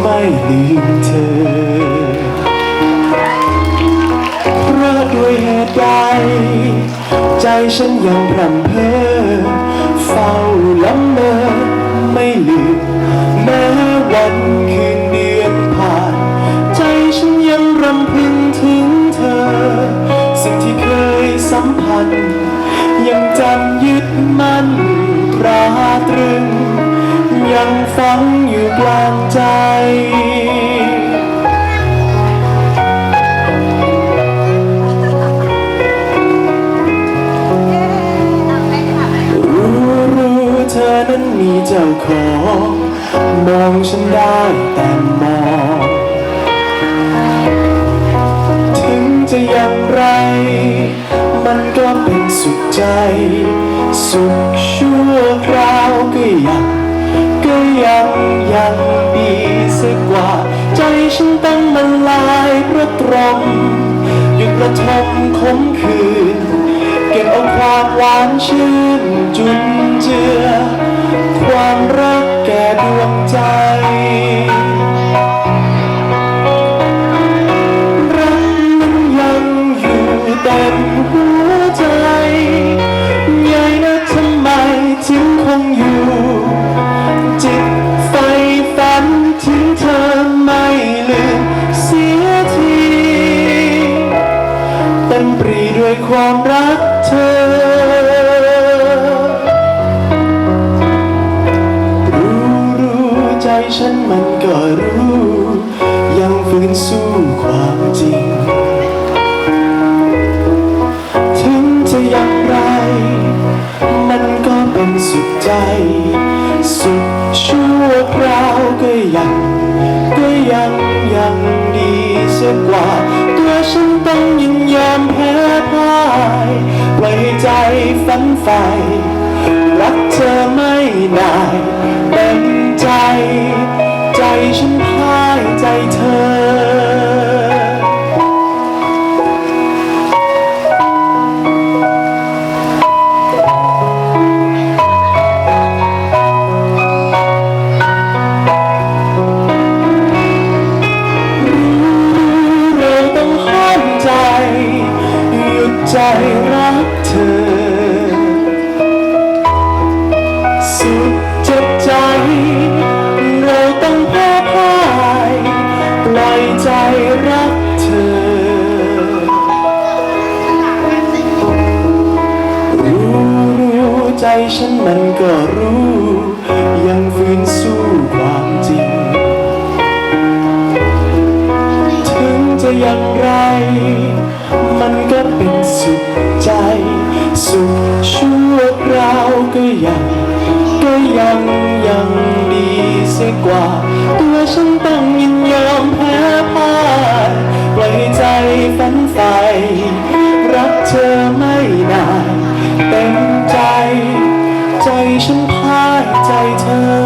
ไม่ลืมเธอเพราะด้วยเหตุใดใจฉันยังพรำเพอเฝ้าละเมอไม่ลืมแม้วันคืนเดือนผ่าน ใจฉันยังรำพึงถึงเธอ สิ่งที่เคยสัมพันธ์ยังจำยึดมั่น ฝังอยู่กลางใจรู้รู้เธอนั้นมีเจ้าของมองฉันได้แต่มอง หยุดกระทมขมคืน เก็บเอาความหวานชื่นจุนเจือ ความรักแก่ดวงใจ รักมันยังอยู่เต็มหัวใจใหญ่นะทำไมถึงคงอยู่ ด้วยความรักเธอ รู้รู้ใจฉันมันก็รู้ ยังฝืนสู้ความจริง ถึงจะอย่างไร มันก็เป็นสุขใจ สุขชั่วคราวก็ยัง ก็ยังยังดีเสียกว่า ไฟรักเธอไม่นาน ใจฉันมันก็รู้ ฉันพ่ายใจเธอ